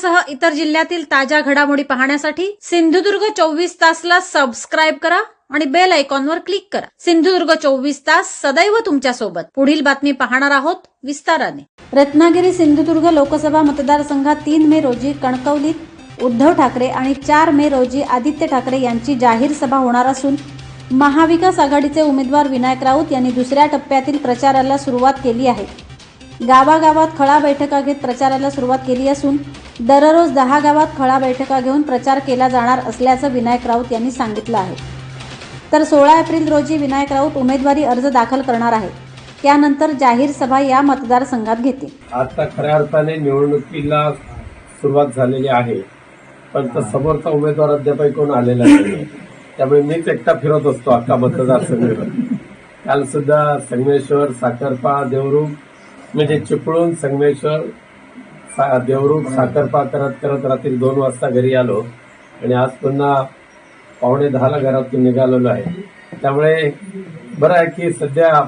शहरासह इतर जिल्ह्यातील ताज्या घडामोडी पाहण्यासाठी सिंधुदुर्ग चोवीस तासला सबस्क्राईब करा आणि बेल आयकॉनवर क्लिक करा. सिंधुदुर्ग चोवीस तास सदैव तुमच्यासोबत पुढील बातमी पाहणार आहोत विस्ताराने. रत्नागिरी सिंधुदुर्ग लोकसभा मतदारसंघात तीन मे रोजी कणकवलीत उद्धव ठाकरे आणि चार मे रोजी आदित्य ठाकरे यांची जाहीर सभा होणार असून महाविकास आघाडीचे उमेदवार विनायक राऊत यांनी दुसऱ्या टप्प्यातील प्रचाराला सुरुवात केली आहे. गावागावात खळा बैठका घेत प्रचाराला सुरुवात केली असून दररोज दहा गावात खळा बैठका घेऊन प्रचार केला जाणार असल्याचं विनायक राऊत यांनी सांगितलं आहे. तर सोळा एप्रिल रोजी विनायक राऊत उमेदवारी अर्ज दाखल करणार आहेत. त्यानंतर जाहीर सभा या मतदारसंघात घेतील. आता खऱ्या अर्थाने निवडणुकीला सुरुवात झालेली आहे. पण तर समोरचा उमेदवार अद्याप कोण आलेला नाही त्यामुळे मीच एकटा फिरत असतो अख्खा मतदारसंघ काल सुद्धा संगमेश्वर साखरपा देवरूप म्हणजे चिपळूण संगमेश्वर सा- देवरूख साखरपा करत करत रात्री दोन वाजता घरी आलो. आणि आज पुन्हा पावणे दहाला घरातून निघालेलो आहे. त्यामुळे बरं आहे की सध्या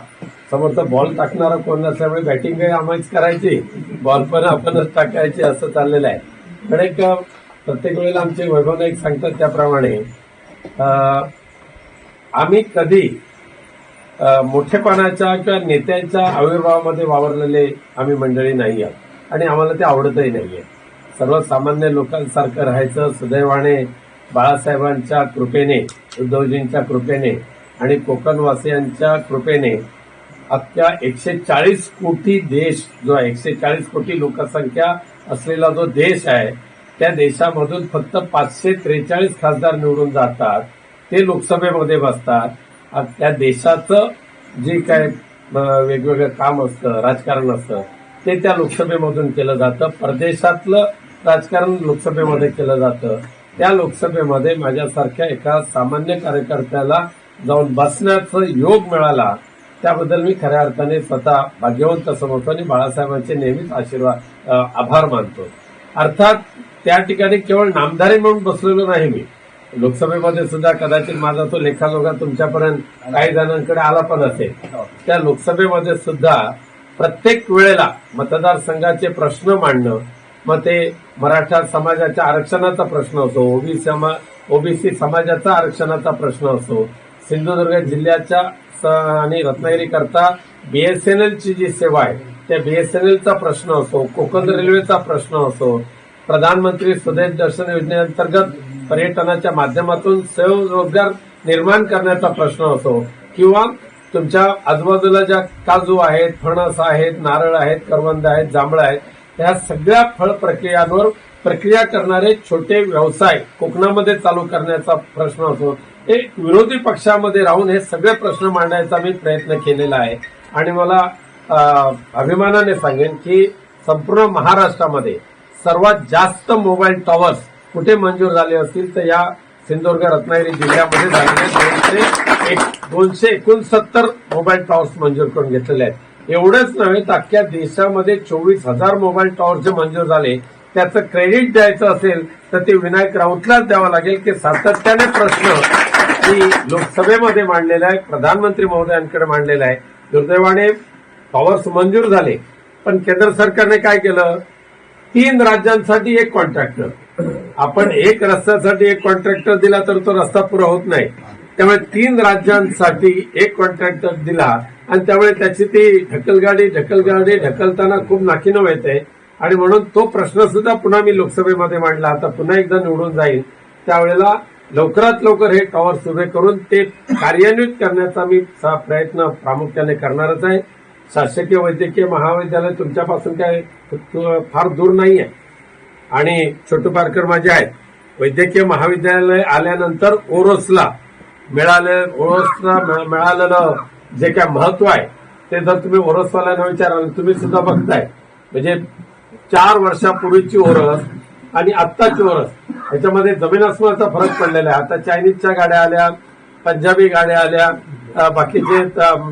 समोरचा बॉल टाकणारा कोण नसल्यामुळे बॅटिंग काही आम्हीच करायची. बॉल पण आपणच टाकायची असं चाललेलं आहे. पण एक प्रत्येक वेळेला आमचे वैभव नाईक सांगतात त्याप्रमाणे आम्ही कधी मोठेपणाच्या किंवा नेत्यांच्या आविर्भावामध्ये वावरलेले आम्ही मंडळी नाही आहोत. आणि आम्हाला ते आवडतही नाहीये. सर्वसामान्य लोकांसारखं राहायचं सुदैवाने बाळासाहेबांच्या कृपेने उद्धवजींच्या कृपेने आणि कोकणवासियांच्या कृपेने अख्ख्या एकशे चाळीस कोटी देश जो आहे एकशे चाळीस कोटी लोकसंख्या असलेला जो देश आहे त्या देशामधून फक्त पाचशे त्रेचाळीस खासदार निवडून जातात ते लोकसभेमध्ये बसतात. त्या देशाचं जे काय वेगवेगळं काम असतं राजकारण असतं ते त्या लोकसभेमधून केलं जातं. परदेशातलं राजकारण लोकसभेमध्ये केलं जातं. त्या लोकसभेमध्ये माझ्यासारख्या एका सामान्य कार्यकर्त्याला जाऊन बसण्याचा योग मिळाला त्याबद्दल मी खऱ्या अर्थाने स्वतः भाग्यवंत समजतो आणि बाळासाहेबांचे नेहमीच आशीर्वाद आभार मानतो. अर्थात त्या ठिकाणी केवळ नामधारी म्हणून बसलेलो नाही मी. लोकसभेमध्ये सुद्धा कदाचित माझा तो लेखाजोगा तुमच्यापर्यंत काही जणांकडे आला पण असेल. त्या लोकसभेमध्ये सुद्धा प्रत्येक वेळेला मतदारसंघाचे प्रश्न मांडणं मग ते मराठा समाजाच्या आरक्षणाचा प्रश्न असो ओबीसी ओबीसी समाजाचा आरक्षणाचा प्रश्न असो सिंधुदुर्ग जिल्ह्याच्या स- आणि रत्नागिरी करता बीएसएनएलची जी सेवा आहे त्या बीएसएनएलचा प्रश्न असो कोकण रेल्वेचा प्रश्न असो प्रधानमंत्री स्वदेश दर्शन योजनेअंतर्गत पर्यटनाच्या माध्यमातून स्वयंरोजगार निर्माण करण्याचा प्रश्न असो किंवा तुमच्या आजूबाजूला ज्या काजू आहेत फणस आहेत नारळ आहेत करवंद आहेत जांभळं आहेत या सगळ्या फळ प्रक्रियांवर प्रक्रिया करणारे छोटे व्यवसाय कोकणामध्ये चालू करण्याचा प्रश्न असो एक विरोधी पक्षामध्ये राहून हे सगळे प्रश्न मांडायचा मी प्रयत्न केलेला आहे. आणि मला अभिमानाने सांगेन की संपूर्ण महाराष्ट्रामध्ये सर्वात जास्त मोबाईल टॉवर्स कुठे मंजूर झाले असतील तर या सिंधुदुर्ग रत्नागिरी जिल्ह्यामध्ये झालेले एक दोनशे एकोणसत्तर मोबाईल टॉवर्स मंजूर करून घेतलेले आहेत. एवढंच नव्हे तर अख्ख्या देशामध्ये चोवीस हजार मोबाईल टॉवर जे मंजूर झाले त्याचं क्रेडिट द्यायचं असेल तर ते विनायक राऊतलाच द्यावं लागेल की सातत्याने प्रश्न की लोकसभेमध्ये मांडलेला आहे प्रधानमंत्री महोदयांकडे मांडलेला आहे. दुर्दैवाने टॉवर्स मंजूर झाले. पण केंद्र सरकारने काय केलं? तीन राज्यांसाठी एक कॉन्ट्रॅक्टर आपण एक रस्त्यासाठी एक कॉन्ट्रॅक्टर दिला तर तो रस्ता पुरा होत नाही. त्यामुळे तीन राज्यांसाठी एक कॉन्ट्रॅक्टर दिला आणि त्यामुळे त्याची ती ढकलगाडी ढकलगाडी ढकलताना खूप नाकीनं येते आणि म्हणून तो प्रश्न सुद्धा पुन्हा मी लोकसभेमध्ये मांडला. आता पुन्हा एकदा निवडून जाईल त्यावेळेला लवकरात लवकर हे टॉवर उभे करून ते कार्यान्वित करण्याचा मी प्रयत्न प्रामुख्याने करणारच आहे. शासकीय वैद्यकीय महाविद्यालय तुमच्यापासून काय फार दूर नाही आहे आणि छोटू पारकर माझे आहेत. वैद्यकीय महाविद्यालय आल्यानंतर ओरोसला मिळाले ओरोसला मिळालेलं जे काय महत्त्व आहे ते जर तुम्ही ओरसवाल्यांना विचाराल तुम्ही सुद्धा बघताय. म्हणजे चार वर्षापूर्वीची ओरस आणि आत्ताची ओरस याच्यामध्ये जमीन आसमानाचा फरक पडलेला आहे. आता चायनीजच्या गाड्या आल्या पंजाबी गाड्या आल्या बाकीचे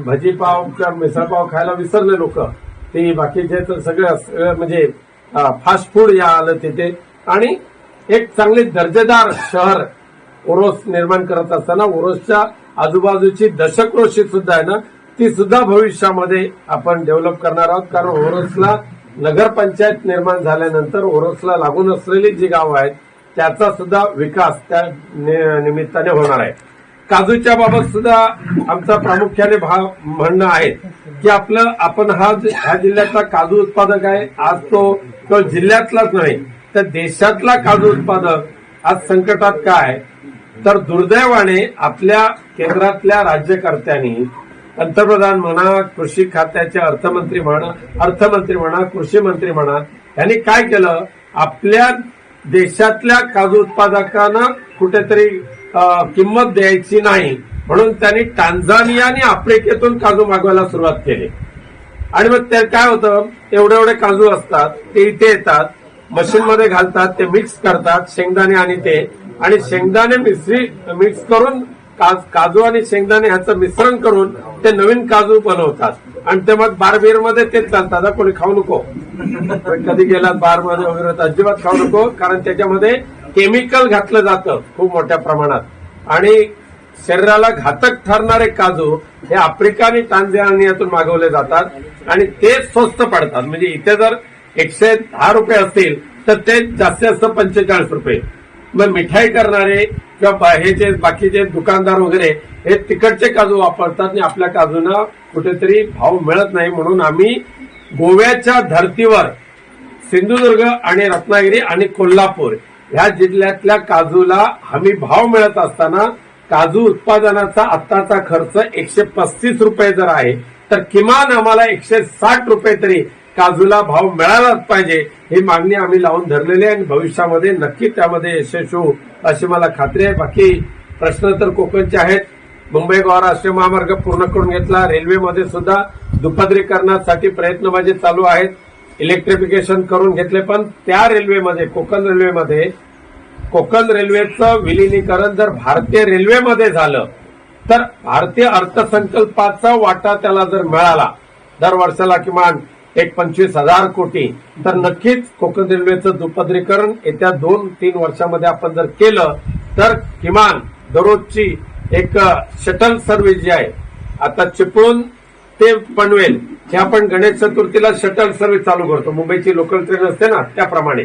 भजीपाव किंवा मिसळपाव खायला विसरले लोक. ते बाकीचे तर सगळं सगळं म्हणजे फास्ट फूड या आलं तिथे. आणि एक चांगले दर्जेदार शहर ओरोस निर्माण करत असताना ओरोसच्या आजूबाजूची दशक्रोशी सुद्धा आहे ना ती सुद्धा भविष्यामध्ये आपण डेव्हलप करणार आहोत. कारण ओरोसला नगरपंचायत निर्माण झाल्यानंतर ओरोसला लागून असलेली जी गावं आहेत त्याचा सुद्धा विकास त्या नि- निमित्ताने होणार आहे. काजूच्या बाबत सुद्धा आमचा प्रामुख्याने भाव म्हणणं आहे की आपलं आपण हा ह्या जिल्ह्यातला काजू उत्पादक आहे आज तो केवळ जिल्ह्यातलाच नाही तर देशातला काजू उत्पादक आज संकटात काय तर दुर्दैवाने आपल्या केंद्रातल्या राज्यकर्त्यांनी पंतप्रधान म्हणा कृषी खात्याचे अर्थमंत्री म्हणा अर्थमंत्री म्हणा कृषी मंत्री म्हणा यांनी काय केलं? आपल्या देशातल्या काजू उत्पादकांना कुठेतरी अं, किंमत द्यायची नाही. म्हणून त्यांनी टांझानिया आणि आफ्रिकेतून काजू मागवायला सुरुवात केली. आणि मग ते काय होतं? एवढे एवढे काजू असतात ते इथे येतात मशीनमध्ये घालतात ते मिक्स करतात शेंगदाणे आणि ते आणि शेंगदाणे मिश्री मिक्स करून काज- काजू आणि शेंगदाणे ह्याचं मिश्रण करून ते नवीन काजू बनवतात. आणि ते मग बारबीरमध्ये तेच चालतात. कोणी खाऊ नको. कधी गेलात बारमध्ये वगैरे अजिबात खाऊ नको कारण त्याच्यामध्ये केमिकल घातलं जातं खूप मोठ्या प्रमाणात. आणि शरीराला घातक ठरणारे काजू हे आफ्रिका आणि टांझानियातून मागवले जातात आणि ते स्वस्त पडतात. म्हणजे इथे जर एकशे दहा रुपये असतील तर ते जास्तीत जास्त पंचेचाळीस रुपये. मग मिठाई करणारे किंवा हे जे बाकीचे दुकानदार वगैरे हे तिकडचे काजू वापरतात आणि आपल्या काजूंना कुठेतरी भाव मिळत नाही. म्हणून आम्ही गोव्याच्या धर्तीवर सिंधुदुर्ग आणि रत्नागिरी आणि कोल्हापूर ह्या जिल्ह्यातल्या काजूला हमी भाव मिळत असताना काजू उत्पादनाचा आत्ताचा खर्च एकशे पस्तीस रुपये जर आहे तर किमान आम्हाला एकशे साठ रुपये तरी काजूला भाव मिळालाच पाहिजे ही मागणी आम्ही लावून धरलेली आहे आणि भविष्यामध्ये नक्की त्यामध्ये यशस्वी होऊ अशी मला खात्री आहे. बाकी प्रश्न तर कोकणचे आहेत. मुंबई गोवा राष्ट्रीय महामार्ग पूर्ण करून घेतला रेल्वेमध्ये सुद्धा दुपदरीकरणासाठी प्रयत्न माझे चालू आहेत. इलेक्ट्रिफिकेशन करून घेतले पण त्या रेल्वेमध्ये कोकण रेल्वेमध्ये कोकण रेल्वेचं विलिनीकरण जर भारतीय रेल्वेमध्ये झालं तर भारतीय अर्थसंकल्पाचा वाटा त्याला जर मिळाला दर वर्षाला किमान एक पंचवीस हजार कोटी. तर नक्कीच कोकण रेल्वेचं दुपदरीकरण येत्या दोन तीन वर्षामध्ये आपण जर केलं तर किमान दररोजची एक शटल सर्व्हिस जी आहे आता चिपळूण ते पनवेल हे आपण गणेश चतुर्थीला शटल सर्व्हिस चालू करतो. मुंबईची लोकल ट्रेन असते ना त्याप्रमाणे.